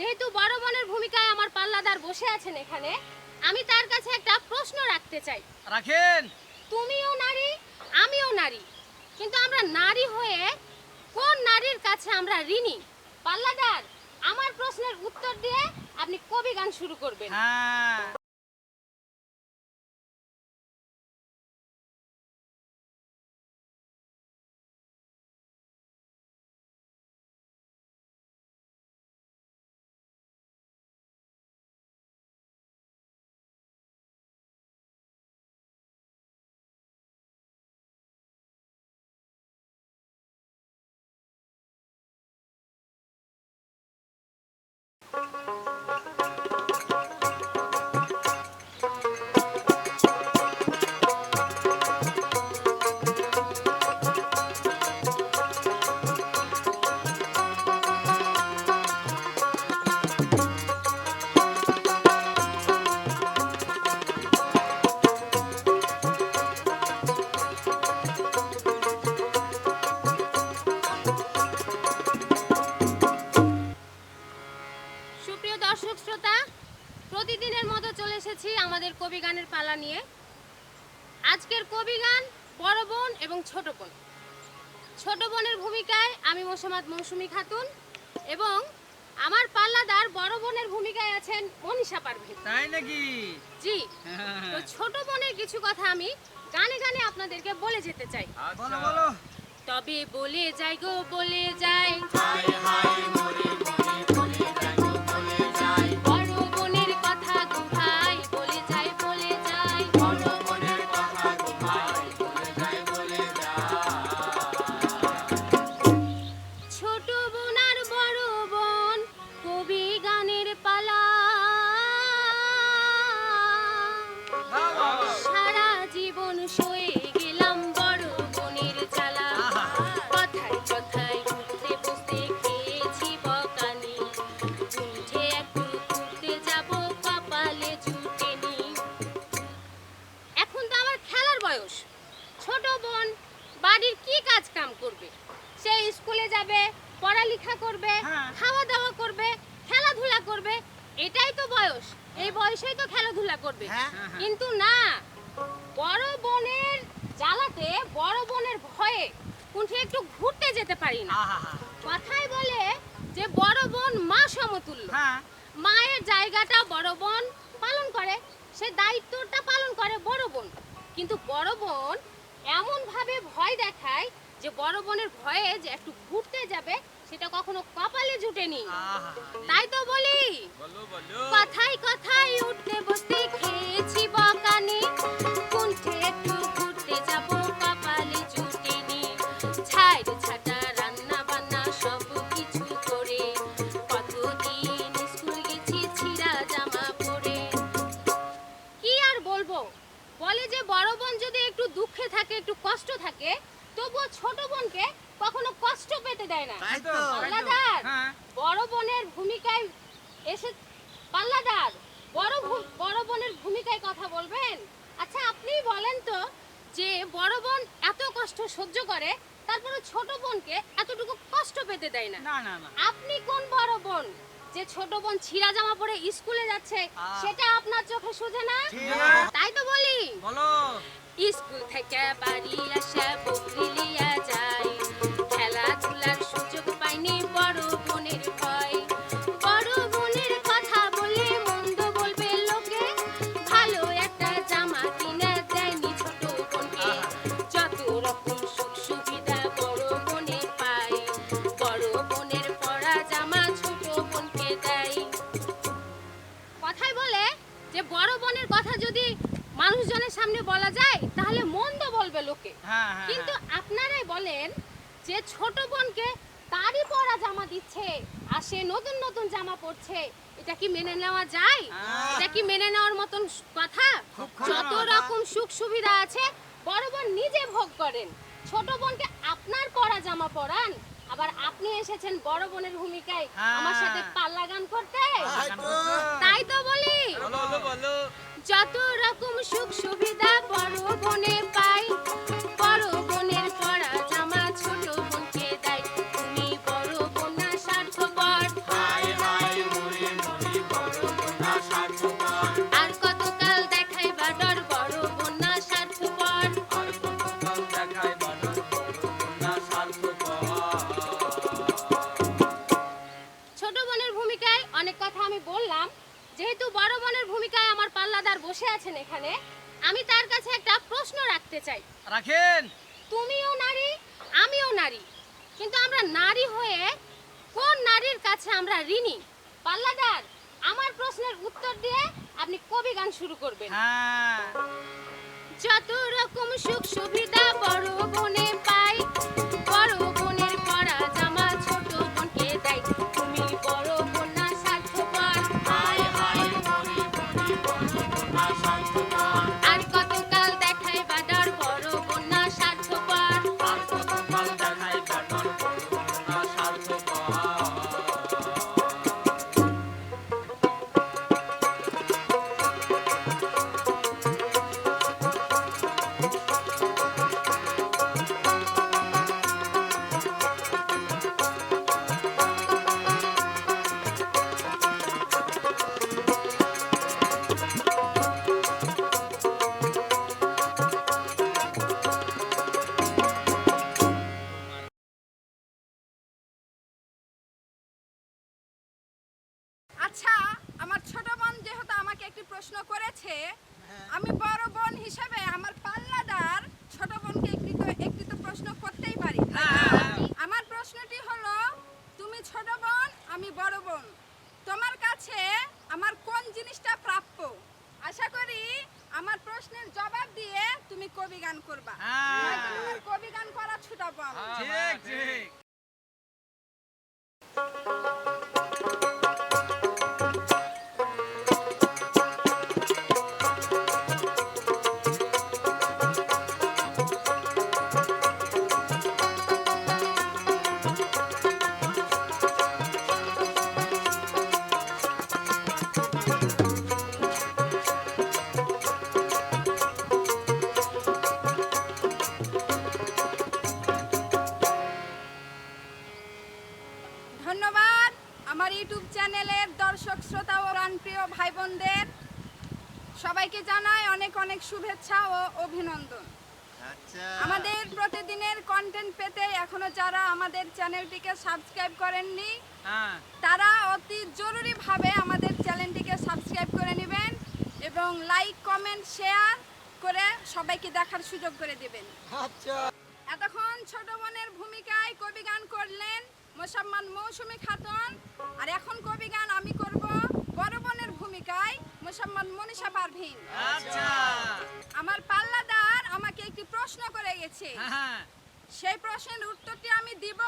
যেহেতু বড় বোনের ভূমিকায় আমার পাল্লাদার বসে আছেন এখানে আমি তার কাছে একটা প্রশ্ন রাখতে চাই। রাখেন। তুমিও নারী আমিও নারী কিন্তু আমরা নারী হয়ে কোন নারীর কাছে আমরা ঋণী? পাল্লাদার আমার প্রশ্নের উত্তর দিয়ে আপনি কবি গান শুরু করবেন। হ্যাঁ। বোন ছোট বোনের ভূমিকায় আমি মোসামাদ মৌসুমি খাতুন এবং আমার পাল্লাদার বড় বোনের ভূমিকায় আছেন মনীষা পারভীন। তাই নাকি? জি তো ছোট বোনের কিছু কথা আমি গানে গানে আপনাদেরকে বলে যেতে চাই। বলো বলো। তবে বলে যাই গো বলে যাই। বড় বাড়ির কি কাজ কাম করবে? সে স্কুলে যাবে পড়ালেখা করবে হ্যাঁ। খাওয়া দাওয়া করবে খেলাধুলা করবে এটাই তো বয়স। এই বয়সেই তো খেলাধুলা করবে। হ্যাঁ। কিন্তু না বড় বোনের জ্বালাতে বড় বোনের ভয়ে কুণ্ঠে একটু ঘুরতে যেতে পারি না। কথাই বলে যে বড় বোন মা সমতুল্য। হ্যাঁ। মায়ের জায়গাটা বড় বোন পালন করে সে দায়িত্বটা পালন করে বড় বোন। কিন্তু বড় বোন এমন ভাবে ভয় দেখায় যে বড় বোনের ভয়ে যে একটু ঘুরতে যাবে সেটা কখনো কপালে জুটেনি। তাই তো বলি বলো বলো। কথাই কথাই উঠতে বসতে খেয়েছি বকানি। যে ছোট বোন ছিঁড়া জামা পরে স্কুলে যাচ্ছে সেটা আপনার চোখে শুধে না? তাই তো বলি। বলো। স্কুল থেকে বাড়ি আসা লিয়া যায়। যদি মানুষজনের সামনে বলা যায় তাহলে মন্দ বলবে লোকে। হ্যাঁ হ্যাঁ কিন্তু আপনারাই বলেন যে ছোট বোনকে তারই পরা জামা দিচ্ছে আর সে নতুন নতুন জামা পরছে এটা কি মেনে নেওয়া যায়? হ্যাঁ। এটা কি মেনে নেওয়ার মতন কথা? যত রকম সুখ সুবিধা আছে বড় বোন নিজে ভোগ করেন। ছোট বোনকে আপনার পরা জামা পরান। আবার আপনি এসেছেন বড় বোনের ভূমিকায় আমার হ্যাঁ। সাথে পাল্লা গান করতে। তাই তো বলি। বলো বলো বলো। যত রকম সুখ সুবিধা বড় বনে পাই যত রকম সুখ সুবিধা বড় বোনে করেছে আমি বড় বোন হিসেবে আমার পাল্লাদার ধন্যবাদ। আমার ইউটিউব চ্যানেলের দর্শক শ্রোতা ও প্রিয় ভাই বোনদের সবাইকে জানাই অনেক অনেক শুভেচ্ছা ও অভিনন্দন। আমাদের প্রতিদিনের কন্টেন্ট পেতে এখনও যারা আমাদের চ্যানেলটিকে সাবস্ক্রাইব করেননি হ্যাঁ। তারা অতি জরুরিভাবে আমাদের চ্যানেলটিকে সাবস্ক্রাইব করে নেবেন এবং লাইক কমেন্ট শেয়ার করে সবাইকে দেখার সুযোগ করে দেবেন। এতক্ষণ ছোট বোনের ভূমিকায় কবি মোসাম্মান মৌসুমী খাতুন। আর এখন কবি গান আমি করব বড় বোনের ভূমিকায় মোসাম্মান মনীষা পারভিন। আচ্ছা। আমার পাল্লাদার আমাকে একটি প্রশ্ন করে গেছে। হ্যাঁ সেই প্রশ্নের উত্তরটি আমি দিব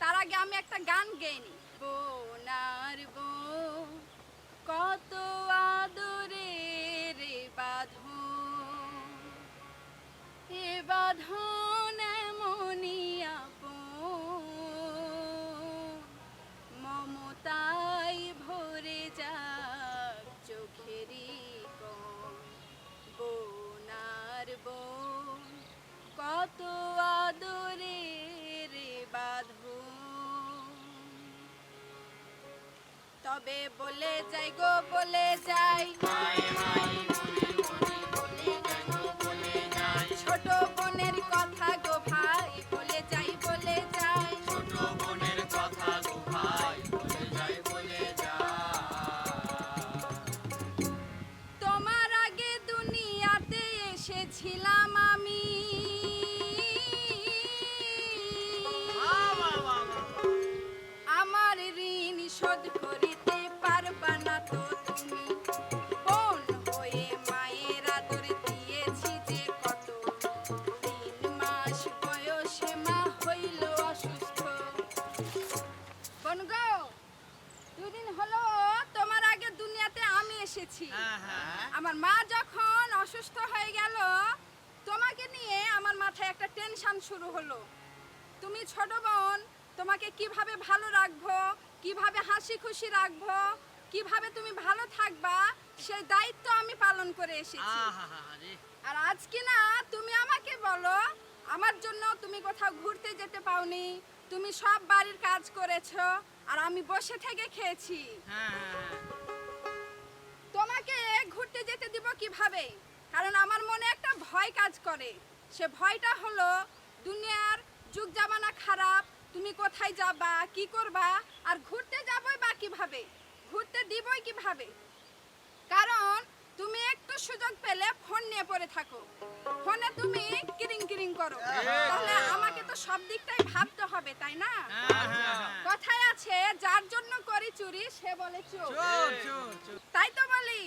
তার আগে আমি একটা গান গেয়ে নিই। বোনার বউ কত আদরে রে বাঁধন। এ বাঁধন তবে বলে যাই গো বলে যাই। ছোট আমার মা যখন অসুস্থ হয়ে গেল তোমাকে নিয়ে আমার মাথায় একটা টেনশন শুরু হলো। তুমি ছোট বোন তোমাকে কীভাবে ভালো রাখব কীভাবে হাসি খুশি রাখব কীভাবে তুমি ভালো থাকবা সেই দায়িত্ব আমি পালন করে এসেছি। আর আজ কি না তুমি আমাকে বলো আমার জন্য তুমি কোথাও ঘুরতে যেতে পাওনি তুমি সব বাড়ির কাজ করেছ আর আমি বসে থেকে খেয়েছি। হ্যাঁ হ্যাঁ তোমাকে ঘুরতে যেতে দিব কীভাবে? কারণ আমার মনে একটা ভয় কাজ করে। সে ভয়টা হলো দুনিয়ার যুগ জামানা খারাপ তুমি কোথায় যাবা কি করবা আর ঘুরতে যাবোই বা কীভাবে? ঘুরতে দিবই কীভাবে? কারণ তুমি একটু সুযোগ পেলে ফোন নিয়ে পড়ে থাকো। ফোনে তুমি কিরিং কিরিং করো। তাহলে আমাকে তো সব দিকটাই ভাবতে হবে তাই না? হ্যাঁ, হ্যাঁ, হ্যাঁ। কথায় আছে যার জন্য করি চুরি সে বলে চোর। তাই তো বলি।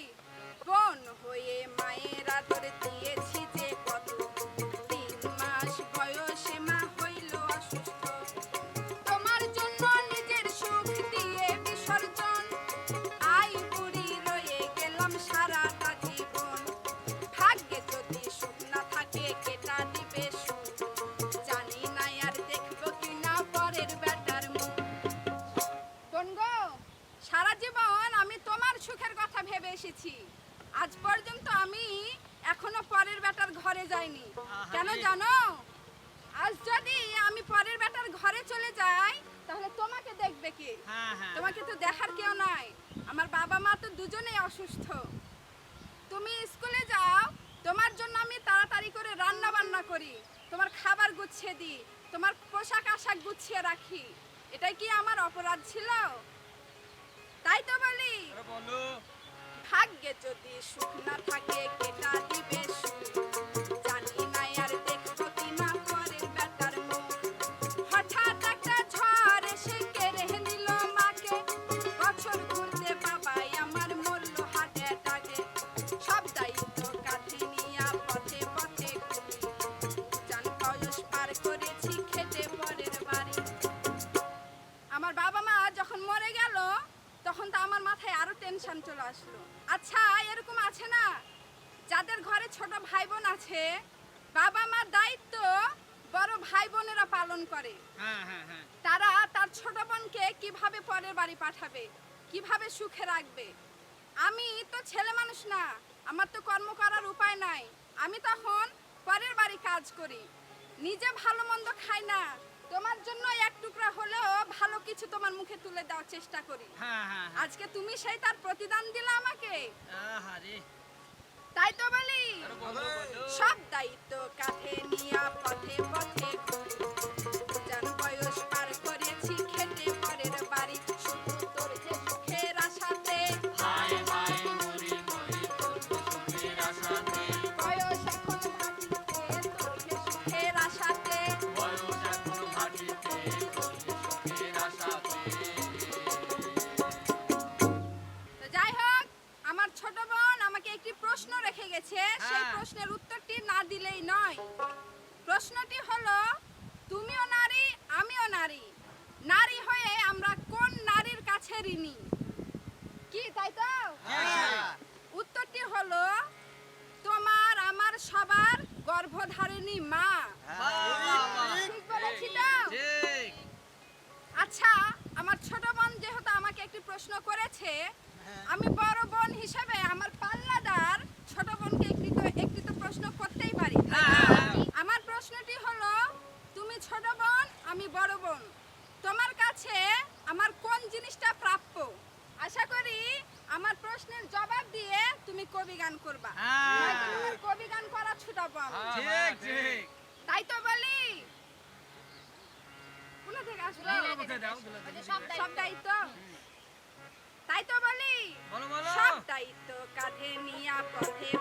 বোন হয়ে মায়ের আদর দিয়েছি যে তোমাকে দেখবে কে? হ্যাঁ, হ্যাঁ। তোমাকে তো দেখার কেউ নাই। আমার বাবা মা তো দুজনেই অসুস্থ। তুমি স্কুলে যাও তোমার জন্য আমি তাড়াতাড়ি করে রান্না বান্না করি। তোমার খাবার গুছিয়ে দিই তোমার পোশাক আশাক গুছিয়ে রাখি। এটাই কি আমার অপরাধ ছিল? তাই তো বলো। ভাগ্যে যদি সুখ না থাকে কেটা দিবে সুখ? কীভাবে বাড়ি পাঠাবে কীভাবে সুখে রাখবে? আমি তো ছেলে মানুষ না আমার তো কর্ম করার উপায় নাই। আমি তখন পরের বাড়ি কাজ করি। নিজে ভালো মন্দ খাই না তোমার জন্য এক টুকরা হলেও ভালো কিছু তোমার মুখে তুলে দেওয়ার চেষ্টা করি। হ্যাঁ, হ্যাঁ, হ্যাঁ। আজকে তুমি সেই তার প্রতিদান দিলা আমাকে। তাই তো বলি। সব দায়িত্ব কাঁধে নিয়া পথে পথে প্রশ্ন রেখে গেছে সেই হ্যাঁ। প্রশ্নের উত্তরটি না দিলেই নয়। প্রশ্নটি হলো তুমিও নারী আমিও নারী। নারী হয়ে আমরা কোন নারীর কাছে ঋণী? কি তাই তো? হ্যাঁ। উত্তরটি হলো তোমার আমার সবার গর্ভধারিণী মা। ঠিক বলেছি তো? আচ্ছা আমার ছোট বোন যেহেতু আমাকে একটি প্রশ্ন করেছে আমি বড় বোন হিসেবে আমার পাল্লাদার ছোট বোনকে একটি তো একটি তো প্রশ্ন করতেই পারি হ্যাঁ, হ্যাঁ, হ্যাঁ। আমার প্রশ্নটি হলো তুমি ছোট বোন আমি বড় বোন তোমার কাছে আমার কোন জিনিসটা প্রাপ্য আশা করি আমার প্রশ্নের জবাব দিয়ে তুমি কবি গান করবা হ্যাঁ। নয়তো তোমার কবি গান করা ছুটাবো আমি ঠিক, ঠিক। তাই তো বলি কোথা থেকে আসলো দুলা কোথায় দাও, দুলা দেখি দিবে। সব দায়িত্ব তাই তো বলি বলো, বলো। সব দায়িত্ব কাঁধে নিয়া